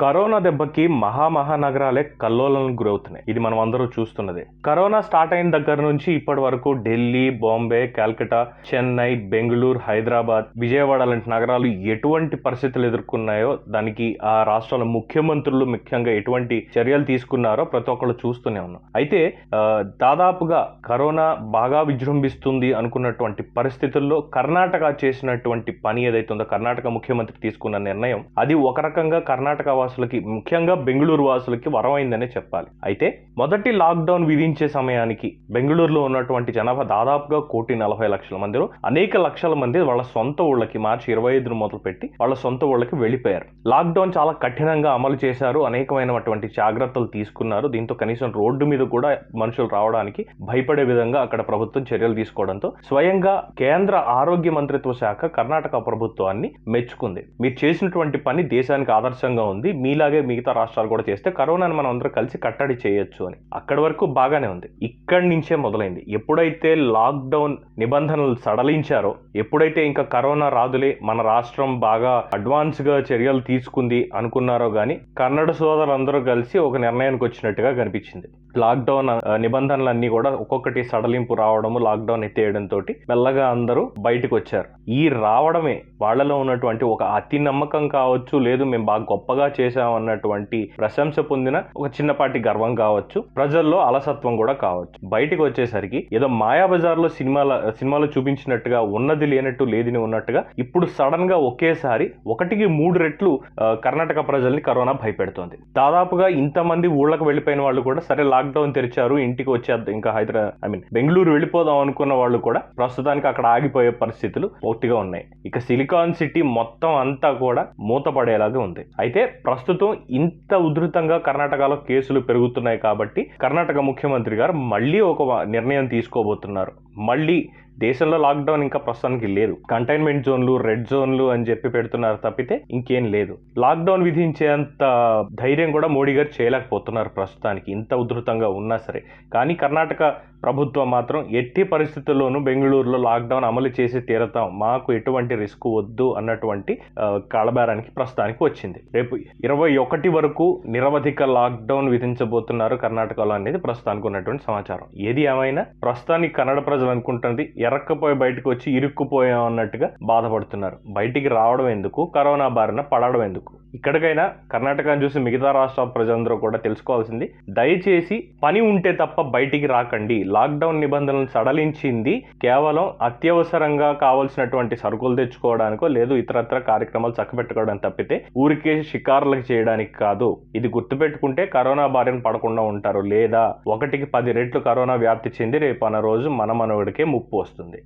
Corona దెబ్బకి మహామహానగరాలే కల్లోలను గురవుతున్నాయి. ఇది మనం అందరూ చూస్తున్నదే. కరోనా స్టార్ట్ అయిన దగ్గర నుంచి ఇప్పటి వరకు ఢిల్లీ బాంబే కాల్కటా చెన్నై బెంగళూరు హైదరాబాద్ విజయవాడ లాంటి నగరాలు ఎటువంటి పరిస్థితులు ఎదుర్కొన్నాయో దానికి ఆ రాష్ట్రాల ముఖ్యమంత్రులు ముఖ్యంగా ఎటువంటి చర్యలు తీసుకున్నారో ప్రతి ఒక్కళ్ళు చూస్తూనే ఉన్నాం. అయితే దాదాపుగా కరోనా బాగా విజృంభిస్తుంది అనుకున్నటువంటి పరిస్థితుల్లో కర్ణాటక చేసినటువంటి పని ఏదైతుందో కర్ణాటక ముఖ్యమంత్రి తీసుకున్న నిర్ణయం అది ఒక రకంగా కర్ణాటక వాసులకి ముఖ్యంగా బెంగళూరు వాసులకి వరమైందనే చెప్పాలి. అయితే మొదటి లాక్డౌన్ విధించే సమయానికి బెంగళూరులో ఉన్నటువంటి జనాభా దాదాపుగా కోటి నలభై లక్షల మందిలో అనేక లక్షల మంది వాళ్ళ సొంత ఊళ్ళకి మార్చి ఇరవై ఐదు మొదలుపెట్టి వాళ్ళ సొంత ఊళ్ళకి వెళ్ళిపోయారు. లాక్డౌన్ చాలా కఠినంగా అమలు చేశారు. అనేకమైనటువంటి జాగ్రత్తలు తీసుకున్నారు. దీంతో కనీసం రోడ్డు మీద కూడా మనుషులు రావడానికి భయపడే విధంగా అక్కడ ప్రభుత్వం చర్యలు తీసుకోవడంతో స్వయంగా కేంద్ర ఆరోగ్య మంత్రిత్వ శాఖ కర్ణాటక ప్రభుత్వాన్ని మెచ్చుకుంది. మీరు చేసినటువంటి పని దేశానికి ఆదర్శంగా ఉంది. మీలాగే మిగతా రాష్ట్రాలు కూడా చేస్తే కరోనాను మనం అందరూ కలిసి కట్టడి చేయొచ్చు అని. అక్కడి వరకు బాగానే ఉంది. ఇక్కడి నుంచే మొదలైంది. ఎప్పుడైతే లాక్డౌన్ నిబంధనలు సడలించారో ఎప్పుడైతే ఇంకా కరోనా రాదులే మన రాష్ట్రం బాగా అడ్వాన్స్గా చర్యలు తీసుకుంది అనుకున్నారో కానీ కన్నడ సోదరులందరూ కలిసి ఒక నిర్ణయానికి వచ్చినట్టుగా కనిపించింది. లాక్డౌన్ నిబంధనలన్నీ కూడా ఒక్కొక్కటి సడలింపు రావడము లాక్డౌన్ ఎత్తేయడంతో మెల్లగా అందరూ బయటకు వచ్చారు. ఈ రావడమే వాళ్ళలో ఉన్నటువంటి ఒక అతి నమ్మకం కావచ్చు లేదు మేము బాగా గొప్పగా చే అన్నటువంటి ప్రశంస పొందిన ఒక చిన్నపాటి గర్వం కావచ్చు ప్రజల్లో అలసత్వం కూడా కావచ్చు. బయటకు వచ్చేసరికి ఏదో మాయాబజార్లో సినిమాల సినిమాలో చూపించినట్టుగా ఉన్నది లేనట్టు లేదని ఉన్నట్టుగా ఇప్పుడు సడన్గా ఒకేసారి ఒకటికి మూడు రెట్లు కర్ణాటక ప్రజల్ని కరోనా భయపెడుతోంది. దాదాపుగా ఇంతమంది ఊళ్ళకు వెళ్ళిపోయిన వాళ్ళు కూడా సరే లాక్డౌన్ తెరిచారు ఇంటికి వచ్చేద్దాం ఇంకా హైదరాబాద్ ఐ మీన్ బెంగళూరు వెళ్ళిపోదాం అనుకున్న వాళ్ళు కూడా ప్రస్తుతానికి అక్కడ ఆగిపోయే పరిస్థితులు పూర్తిగా ఉన్నాయి. ఇక సిలికాన్ సిటీ మొత్తం అంతా కూడా మూతపడేలాగా ఉంది. అయితే ప్రస్తుతం ఇంత ఉధృతంగా కర్ణాటకలో కేసులు పెరుగుతున్నాయి కాబట్టి కర్ణాటక ముఖ్యమంత్రి గారు మళ్ళీ ఒక నిర్ణయం తీసుకోబోతున్నారు. మళ్ళీ దేశంలో లాక్డౌన్ ఇంకా ప్రస్తుతానికి లేదు. కంటైన్మెంట్ జోన్లు రెడ్ జోన్లు అని చెప్పి పెడుతున్నారు తప్పితే ఇంకేం లేదు. లాక్డౌన్ విధించేంత ధైర్యం కూడా మోడీ గారు చేయలేకపోతున్నారు ప్రస్తుతానికి. ఇంత ఉధృతంగా ఉన్నా సరే. కానీ కర్ణాటక ప్రభుత్వం మాత్రం ఎట్టి పరిస్థితుల్లోనూ బెంగళూరులో లాక్డౌన్ అమలు చేసి తీరతాం. మాకు ఎటువంటి రిస్క్ వద్దు అన్నటువంటి కాలబారానికి ప్రస్తుతానికి వచ్చింది. రేపు ఇరవై ఒకటి వరకు నిరవధిక లాక్డౌన్ విధించబోతున్నారు కర్ణాటకలో అనేది ప్రస్తుతానికి ఉన్నటువంటి సమాచారం. ఏది ఏమైనా ప్రస్తుతానికి కన్నడ ప్రజలు అనుకుంటుంది ఎరక్కపోయి బయటకు వచ్చి ఇరుక్కుపోయాం అన్నట్టుగా బాధపడుతున్నారు. బయటికి రావడం ఎందుకు? కరోనా బారిన పడడం ఎందుకు? ఇక్కడికైనా కర్ణాటకను చూసి మిగతా రాష్ట్ర ప్రజలందరూ కూడా తెలుసుకోవాల్సింది. దయచేసి పని ఉంటే తప్ప బయటికి రాకండి. లాక్డౌన్ నిబంధనలను సడలించింది కేవలం అత్యవసరంగా కావాల్సినటువంటి సరుకులు తెచ్చుకోవడానికో లేదు ఇతరత్ర కార్యక్రమాలు చక్కబెట్టుకోవడం తప్పితే ఊరికే షికారులకు చేయడానికి కాదు. ఇది గుర్తుపెట్టుకుంటే కరోనా బారిన పడకుండా ఉంటారు. లేదా ఒకటికి పది రెట్లు కరోనా వ్యాప్తి చెంది రేపు అన్న రోజు మన మనవడికే ముప్పు వస్తుంది.